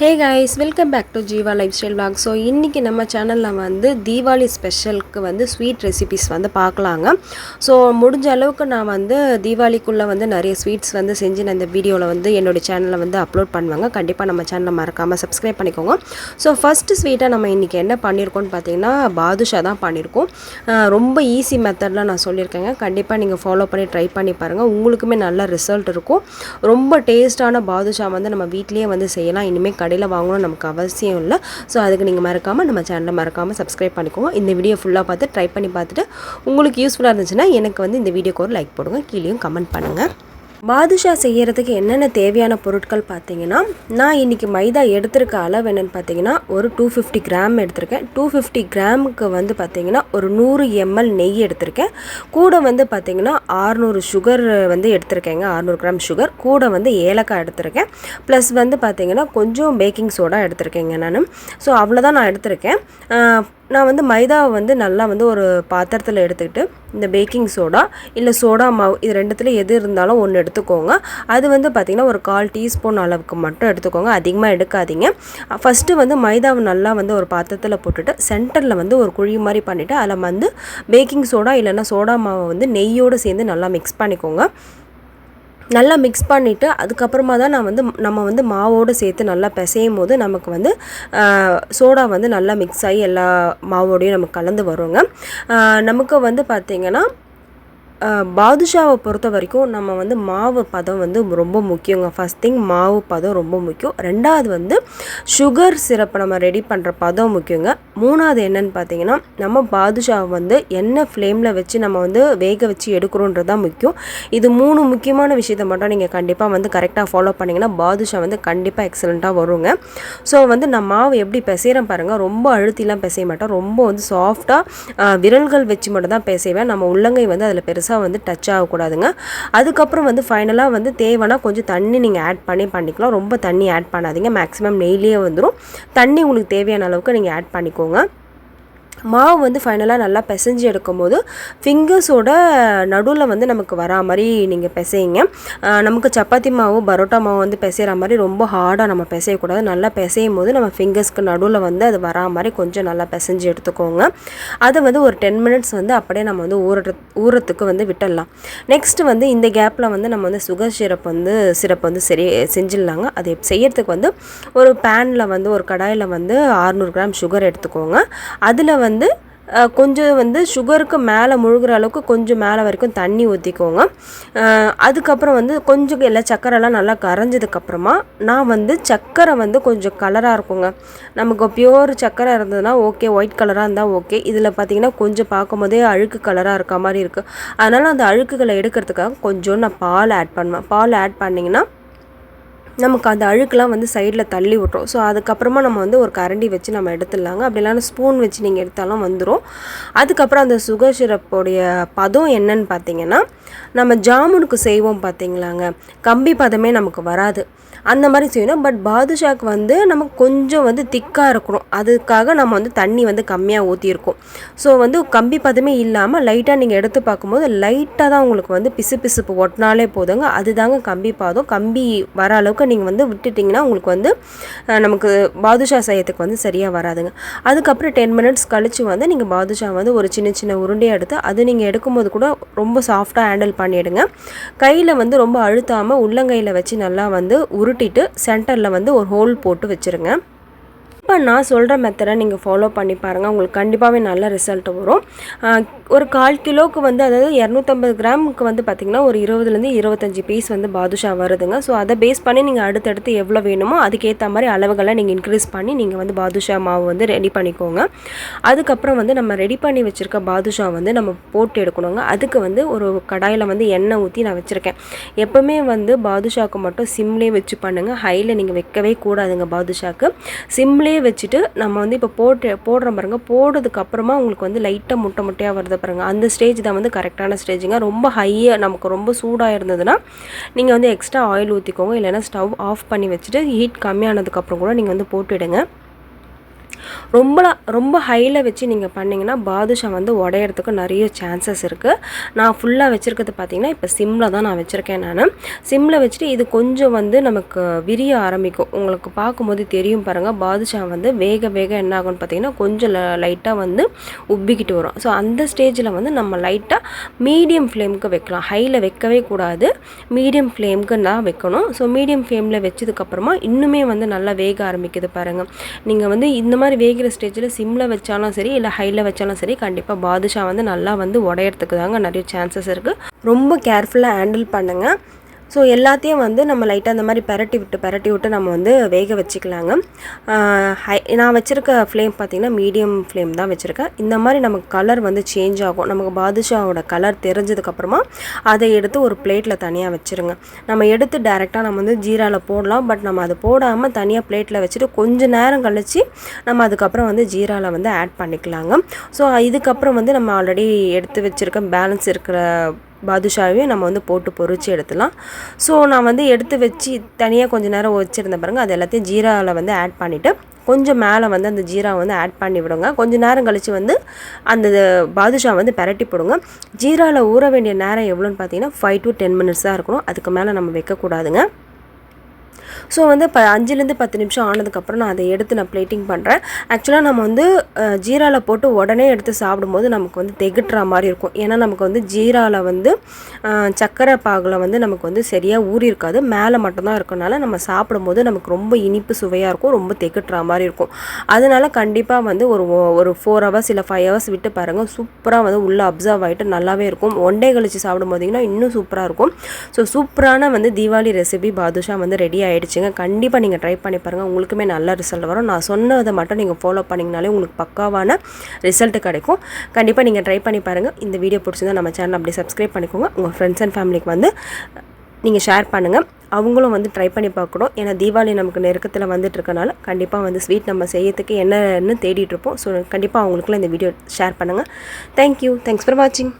Hey guys welcome back to Jeeva life style blog so இன்றைக்கி நம்ம சேனலில் வந்து தீபாவளி ஸ்பெஷலுக்கு வந்து ஸ்வீட் ரெசிபிஸ் வந்து பார்க்கலாங்க. ஸோ முடிஞ்ச அளவுக்கு நான் வந்து தீபாவளிக்குள்ளே வந்து நிறைய ஸ்வீட்ஸ் வந்து செஞ்சு நான் இந்த வீடியோவில் வந்து என்னோடய சேனலில் வந்து அப்லோட் பண்ணுவாங்க. கண்டிப்பாக நம்ம சேனலை மறக்காமல் சப்ஸ்கிரைப் பண்ணிக்கோங்க. ஸோ ஃபஸ்ட்டு ஸ்வீட்டாக நம்ம இன்றைக்கி என்ன பண்ணியிருக்கோம்னு பார்த்தீங்கன்னா பாதுஷா தான் பண்ணியிருக்கோம் ரொம்ப ஈஸி மெத்தடில் நான் சொல்லியிருக்கேங்க. கண்டிப்பாக நீங்கள் ஃபாலோ பண்ணி ட்ரை பண்ணி பாருங்கள் உங்களுக்குமே நல்ல ரிசல்ட் இருக்கும். ரொம்ப டேஸ்ட்டான பாதுஷா வந்து நம்ம வீட்லேயே வந்து செய்யலாம். இனிமேல் கடையில் வாங்கணும் நமக்கு அவசியம் இல்லை. ஸோ அதுக்கு நீங்கள் மறக்காமல் நம்ம சேனலை மறக்காமல் சப்ஸ்கிரைப் பண்ணிக்கோங்க. இந்த வீடியோ ஃபுல்லாக பார்த்து ட்ரை பண்ணி பார்த்துட்டு உங்களுக்கு யூஸ்ஃபுல்லாக இருந்துச்சுன்னா எனக்கு வந்து இந்த வீடியோக்கு ஒரு லைக் போடுங்க. கீழேயும் கமெண்ட் பண்ணுங்கள் பாதுஷா செய்யறதுக்கு என்னென்ன தேவையான பொருட்கள் பார்த்தீங்கன்னா நான் இன்றைக்கி மைதா எடுத்திருக்க அளவு என்னென்னு பார்த்தீங்கன்னா ஒரு டூ ஃபிஃப்டி கிராம் எடுத்திருக்கேன். டூ ஃபிஃப்டி கிராமுக்கு வந்து பார்த்தீங்கன்னா ஒரு நூறு எம்எல் நெய் எடுத்திருக்கேன். கூட வந்து பார்த்தீங்கன்னா ஆறுநூறு சுகர் வந்து எடுத்திருக்கேங்க. ஆறுநூறு கிராம் சுகர் கூட வந்து ஏலக்காய் எடுத்திருக்கேன். ப்ளஸ் வந்து பார்த்தீங்கன்னா கொஞ்சம் பேக்கிங் சோடா எடுத்திருக்கேங்க நான். ஸோ அவ்வளோதான் நான் எடுத்திருக்கேன். நான் வந்து மைதாவை வந்து நல்லா வந்து ஒரு பாத்திரத்தில் எடுத்துக்கிட்டு இந்த பேக்கிங் சோடா இல்லை சோடா மாவு இது ரெண்டுத்தில் எது இருந்தாலும் ஒன்று எடுத்துக்கோங்க. அது வந்து பார்த்திங்கன்னா ஒரு கால் டீஸ்பூன் அளவுக்கு மட்டும் எடுத்துக்கோங்க. அதிகமாக எடுக்காதீங்க. ஃபஸ்ட்டு வந்து மைதாவை நல்லா வந்து ஒரு பாத்திரத்தில் போட்டுட்டு சென்டரில் வந்து ஒரு குழி மாதிரி பண்ணிவிட்டு அதில் வந்து பேக்கிங் சோடா இல்லைன்னா சோடா மாவை வந்து நெய்யோடு சேர்ந்து நல்லா மிக்ஸ் பண்ணிக்கோங்க. நல்லா மிக்ஸ் பண்ணிவிட்டு அதுக்கப்புறமா தான் நான் வந்து நம்ம வந்து மாவோடு சேர்த்து நல்லா பிசையும் போது நமக்கு வந்து சோடா வந்து நல்லா மிக்ஸ் ஆகி எல்லா மாவோடையும் நமக்கு கலந்து வருங்க. நமக்கு வந்து பார்த்திங்கன்னா பாதுஷாவை பொறுத்த வரைக்கும் நம்ம வந்து மாவு பதம் வந்து ரொம்ப முக்கியங்க. ஃபஸ்ட் திங் மாவு பதம் ரொம்ப முக்கியம். ரெண்டாவது வந்து சுகர் சிரப்பை நம்ம ரெடி பண்ணுற பதம் முக்கியங்க. மூணாவது என்னன்னு பார்த்தீங்கன்னா நம்ம பாதுஷாவை வந்து என்ன ஃப்ளேமில் வச்சு நம்ம வந்து வேக வச்சு எடுக்கிறோன்றது தான் முக்கியம். இது மூணு முக்கியமான விஷயத்தை மட்டும் நீங்கள் கண்டிப்பாக வந்து கரெக்டாக ஃபாலோ பண்ணிங்கன்னா பாதுஷா வந்து கண்டிப்பாக எக்ஸலண்ட்டாக வருங்க. ஸோ வந்து நான் மாவு எப்படி பிசைகிறேன் பாருங்கள் ரொம்ப அழுத்திலாம் பிசைய மாட்டேன் ரொம்ப வந்து சாஃப்டாக விரல்கள் வச்சு மட்டும் தான் பிசைவேன். நம்ம உள்ளங்கை வந்து அதில் பெருசாக வந்து டச் ஆகக்கூடாதுங்க. அதுக்கப்புறம் வந்து ஃபைனலாக வந்து தேவைன்னா கொஞ்சம் தண்ணி நீங்கள் ஆட் பண்ணி பண்ணிக்கலாம். ரொம்ப தண்ணி ஆட் பண்ணாதீங்க. மேக்ஸிமம் நெய்லியே வந்துடும் தண்ணி உங்களுக்கு தேவையான அளவுக்கு நீங்கள் ஆட் பண்ணிக்கோங்க. மாவு வந்து ஃபைனலாக நல்லா பிசைஞ்சு எடுக்கும்போது ஃபிங்கர்ஸோட நடுவில் வந்து நமக்கு வரா மாதிரி நீங்கள் பிசையுங்க. நமக்கு சப்பாத்தி மாவு பரோட்டா மாவு வந்து பிசைகிற மாதிரி ரொம்ப ஹார்டாக நம்ம பிசையக்கூடாது. நல்லா பிசையும் போது நம்ம ஃபிங்கர்ஸ்க்கு நடுவில் வந்து அது வரா மாதிரி கொஞ்சம் நல்லா பிசைஞ்சு எடுத்துக்கோங்க. அதை வந்து ஒரு டென் மினிட்ஸ் வந்து அப்படியே நம்ம வந்து ஊற ஊறத்துக்கு வந்து விட்டுடலாம். நெக்ஸ்ட்டு வந்து இந்த கேப்பில் வந்து நம்ம வந்து சுகர் சிரப் வந்து சிரப் வந்து சரி செஞ்சிடலாங்க. அது செய்யறதுக்கு வந்து ஒரு பேனில் வந்து ஒரு கடாயில் வந்து 600 கிராம் சுகர் எடுத்துக்கோங்க. அதில் வந்து வந்து கொஞ்சம் வந்து சுகருக்கு மேலே முழுகிற அளவுக்கு கொஞ்சம் மேலே வரைக்கும் தண்ணி ஊற்றிக்கோங்க அதுக்கப்புறம் வந்து கொஞ்சம் எல்லா சக்கரைலாம் நல்லா கரைஞ்சதுக்கப்புறமா நான் வந்து சக்கரை வந்து கொஞ்சம் கலராக இருக்குங்க. நமக்கு பியூர் சக்கரை இருந்ததுன்னா ஓகே ஒயிட் கலராக இருந்தால் ஓகே இதில் பார்த்தீங்கன்னா கொஞ்சம் பார்க்கும்போதே அழுக்கு கலராக இருக்க மாதிரி இருக்குது அதனால் அந்த அழுக்குகளை எடுக்கிறதுக்காக கொஞ்சம் நான் பால் ஆட் பண்ணுவேன். பால் ஆட் பண்ணிங்கன்னா நமக்கு அந்த அழுக்கெலாம் வந்து சைடில் தள்ளி விட்டுரும். ஸோ அதுக்கப்புறமா நம்ம வந்து ஒரு கரண்டி வச்சு நம்ம எடுத்துடலாங்க. அப்படி இல்லைன்னா ஸ்பூன் வச்சு நீங்கள் எடுத்தாலும் வந்துடும் அதுக்கப்புறம் அந்த சுகர் சிரப்போடைய பதம் என்னன்னு பார்த்தீங்கன்னா நம்ம ஜாமுனுக்கு செய்வோம் பார்த்தீங்களாங்க கம்பி பதமே நமக்கு வராது. அந்த மாதிரி செய்யணும். பட் பாதுஷாக்கு வந்து நமக்கு கொஞ்சம் வந்து திக்காக இருக்கணும். அதுக்காக நம்ம வந்து தண்ணி வந்து கம்மியாக ஊற்றியிருக்கோம் ஸோ வந்து கம்பி பதமே இல்லாமல் லைட்டாக நீங்கள் எடுத்து பார்க்கும்போது லைட்டாக தான் உங்களுக்கு வந்து பிசு பிசுப்பு ஒட்டினாலே போதுங்க. அதுதாங்க கம்பி பாதம். கம்பி வர அளவுக்கு நீங்கள் வந்து விட்டுட்டிங்கன்னா உங்களுக்கு வந்து நமக்கு பாதுஷா செய்யறதுக்கு வந்து சரியாக வராதுங்க. அதுக்கப்புறம் டென் மினிட்ஸ் கழித்து வந்து நீங்கள் பாதுஷா வந்து ஒரு சின்ன சின்ன உருண்டையாக எடுத்து அது நீங்கள் எடுக்கும்போது கூட ரொம்ப சாஃப்டாக ஹேண்டில் பண்ணிவிடுங்க கையில் வந்து ரொம்ப அழுத்தாமல் உள்ளங்கையில் வச்சு நல்லா வந்து உரு உருட்டிட்டு சென்டரில் வந்து ஒரு ஹோல் போட்டு வச்சுருங்க. இப்போ நான் சொல்கிற மெத்தடை நீங்கள் ஃபாலோ பண்ணி பாருங்கள் உங்களுக்கு கண்டிப்பாகவே நல்ல ரிசல்ட் வரும். ஒரு கால் கிலோவுக்கு வந்து அதாவது இரநூத்தம்பது கிராமுக்கு வந்து பார்த்திங்கன்னா ஒரு இருபதுலேருந்து இருபத்தஞ்சி பீஸ் வந்து பாதுஷா வருதுங்க. ஸோ அதை பேஸ் பண்ணி நீங்கள் அடுத்தடுத்து எவ்வளோ வேணுமோ அதுக்கேற்ற மாதிரி அளவுகளை நீங்கள் இன்க்ரீஸ் பண்ணி நீங்கள் வந்து பாதுஷா மாவு வந்து ரெடி பண்ணிக்கோங்க. அதுக்கப்புறம் வந்து நம்ம ரெடி பண்ணி வச்சுருக்க பாதுஷா வந்து நம்ம போட்டு எடுக்கணுங்க. அதுக்கு வந்து ஒரு கடாயில் வந்து எண்ணெய் ஊற்றி நான் வச்சுருக்கேன். எப்போவுமே வந்து பாதுஷாவுக்கு மட்டும் சிம்லேயே வச்சு பண்ணுங்கள் ஹையில் நீங்கள் வைக்கவே கூடாதுங்க பாதுஷாக்கு. சிம்லேயே வச்சுட்டு நம்ம வந்து இப்போ போட்டு போடுறோம் பாருங்க. போடுறதுக்கு அப்புறமா உங்களுக்கு வந்து லைட்டாக முட்டை முட்டையாக வருது பாருங்கள் அந்த ஸ்டேஜ் தான் வந்து கரெக்டான ஸ்டேஜுங்க ரொம்ப ஹையாக நமக்கு ரொம்ப சூடாக இருந்ததுன்னா நீங்கள் வந்து எக்ஸ்ட்ரா ஆயில் ஊற்றிக்கோங்க இல்லைன்னா ஸ்டவ் ஆஃப் பண்ணி வச்சுட்டு ஹீட் கம்மியானதுக்கப்புறம் கூட நீங்கள் வந்து போட்டுவிடுங்க ரொம்ப ரொம்ப ஹையில் வச்சு நீங்கள் பண்ணிங்கன்னா பாதுஷா வந்து உடையறதுக்கு நிறைய சான்சஸ் இருக்குது நான் ஃபுல்லாக வச்சுருக்கிறது பார்த்தீங்கன்னா இப்போ சிம்மில் தான் நான் வச்சுருக்கேன் நான். சிம்மில் வச்சுட்டு இது கொஞ்சம் வந்து நமக்கு விரிய ஆரம்பிக்கும். உங்களுக்கு பார்க்கும்போது தெரியும் பாருங்கள் பாதுஷா வந்து வேக வேக என்ன ஆகும்னு பார்த்தீங்கன்னா கொஞ்சம் லைட்டாக வந்து உப்பிக்கிட்டு வரும். ஸோ அந்த ஸ்டேஜில் வந்து நம்ம லைட்டாக மீடியம் ஃப்ளேமுக்கு வைக்கலாம். ஹையில் வைக்கவே கூடாது. மீடியம் ஃப்ளேமுக்கு தான் வைக்கணும். ஸோ மீடியம் ஃப்ளேமில் வச்சதுக்கப்புறமா இன்னுமே வந்து நல்லா வேக ஆரம்பிக்குது பாருங்கள் நீங்கள் வந்து இந்த மாதிரி வேகிற ஸ்டேஜில் சிம்மில் வச்சாலும் சரி இல்லை ஹையில் வச்சாலும் சரி கண்டிப்பாக பாதுஷா வந்து நல்லா வந்து உடையறதுக்கு தாங்க நிறைய சான்சஸ் இருக்குது ரொம்ப கேர்ஃபுல்லாக ஹேண்டில் பண்ணுங்கள் ஸோ எல்லாத்தையும் வந்து நம்ம லைட்டாக அந்த மாதிரி பரட்டி விட்டு பரட்டி விட்டு நம்ம வந்து வேக வச்சுக்கலாங்க. ஹை நான் வச்சுருக்க ஃப்ளேம் பார்த்திங்கன்னா மீடியம் ஃப்ளேம் தான் வச்சுருக்கேன். இந்த மாதிரி நமக்கு கலர் வந்து சேஞ்ச் ஆகும். நமக்கு பாதுஷாவோட கலர் தெரிஞ்சதுக்கப்புறமா அதை எடுத்து ஒரு பிளேட்டில் தனியாக வச்சுருங்க. நம்ம எடுத்து டேரெக்டாக நம்ம வந்து ஜீராவில் போடலாம். பட் நம்ம அதை போடாமல் தனியாக பிளேட்டில் வச்சுட்டு கொஞ்சம் நேரம் கழித்து நம்ம அதுக்கப்புறம் வந்து ஜீராவில் வந்து ஆட் பண்ணிக்கலாங்க. ஸோ இதுக்கப்புறம் வந்து நம்ம ஆல்ரெடி எடுத்து வச்சுருக்க பேலன்ஸ் இருக்கிற பாதுஷாவையும் நம்ம வந்து போட்டு பொறிச்சு எடுத்துலாம். ஸோ நான் வந்து எடுத்து வச்சு தனியாக கொஞ்சம் நேரம் வச்சுருந்தேன் பாருங்கள் அது எல்லாத்தையும் ஜீராவில் வந்து ஆட் பண்ணிவிட்டு கொஞ்சம் மேலே வந்து அந்த ஜீரா வந்து ஆட் பண்ணி விடுங்க. கொஞ்சம் நேரம் கழித்து வந்து அந்த பாதுஷா வந்து பரட்டி போடுங்க. ஜீராவில் ஊற வேண்டிய நேரம் எவ்வளோன்னு பார்த்தீங்கன்னா ஃபைவ் டு டென் மினிட்ஸ் தான் இருக்கணும். அதுக்கு மேலே நம்ம வைக்கக்கூடாதுங்க. ஸோ வந்து இப்போ அஞ்சுலேருந்து பத்து நிமிஷம் ஆனதுக்கப்புறம் நான் அதை எடுத்து நான் பிளேட்டிங் பண்ணுறேன் ஆக்சுவலாக நம்ம வந்து ஜீராவில் போட்டு உடனே எடுத்து சாப்பிடும்போது நமக்கு வந்து தெகுட்டுற மாதிரி இருக்கும். ஏன்னா நமக்கு வந்து ஜீராவில் வந்து சர்க்கரை பாகில் வந்து நமக்கு வந்து சரியாக ஊறி இருக்காது. மேலே மட்டும்தான் இருக்கனால நம்ம சாப்பிடும்போது நமக்கு ரொம்ப இனிப்பு சுவையாக இருக்கும் ரொம்ப தெகுட்டுற மாதிரி இருக்கும். அதனால கண்டிப்பாக வந்து ஒரு ஒரு ஃபோர் ஹவர்ஸ் இல்லை ஃபைவ் ஹவர்ஸ் விட்டு பாருங்கள் சூப்பராக வந்து உள்ளே அப்சர்வ் ஆகிட்டு நல்லாவே இருக்கும். ஒன் டே கழிச்சு சாப்பிடும் போதிங்கன்னா இன்னும் சூப்பராக இருக்கும். ஸோ சூப்பரான வந்து தீபாவளி ரெசிபி பாதுஷா வந்து ரெடி ஆகிடுச்சிங்க கண்டிப்பாக நீங்கள் ட்ரை பண்ணி பாருங்கள் உங்களுக்குமே நல்ல ரிசல்ட் வரும். நான் சொன்னதை மட்டும் நீங்கள் ஃபாலோ பண்ணிங்கனாலே உங்களுக்கு பக்காவான ரிசல்ட் கிடைக்கும். கண்டிப்பாக நீங்கள் ட்ரை பண்ணி பாருங்கள் இந்த வீடியோ பிடிச்சிருந்தா நம்ம சேனல் அப்படியே சப்ஸ்கிரைப் பண்ணிக்கோங்க. உங்கள் ஃப்ரெண்ட்ஸ் அண்ட் ஃபேமிலிக்கு வந்து நீங்கள் ஷேர் பண்ணுங்கள் அவங்களும் வந்து ட்ரை பண்ணி பார்க்கணும். ஏன்னா தீபாவளி நமக்கு நெருக்கத்தில் வந்துட்டு இருக்கனால கண்டிப்பாக வந்து ஸ்வீட் நம்ம செய்யறதுக்கு என்னன்னு தேடிட்டு இருப்போம். ஸோ கண்டிப்பாக அவங்களுக்குலாம் இந்த வீடியோ ஷேர் பண்ணுங்கள் தேங்க்யூ தேங்க்ஸ் ஃபார் வாட்சிங்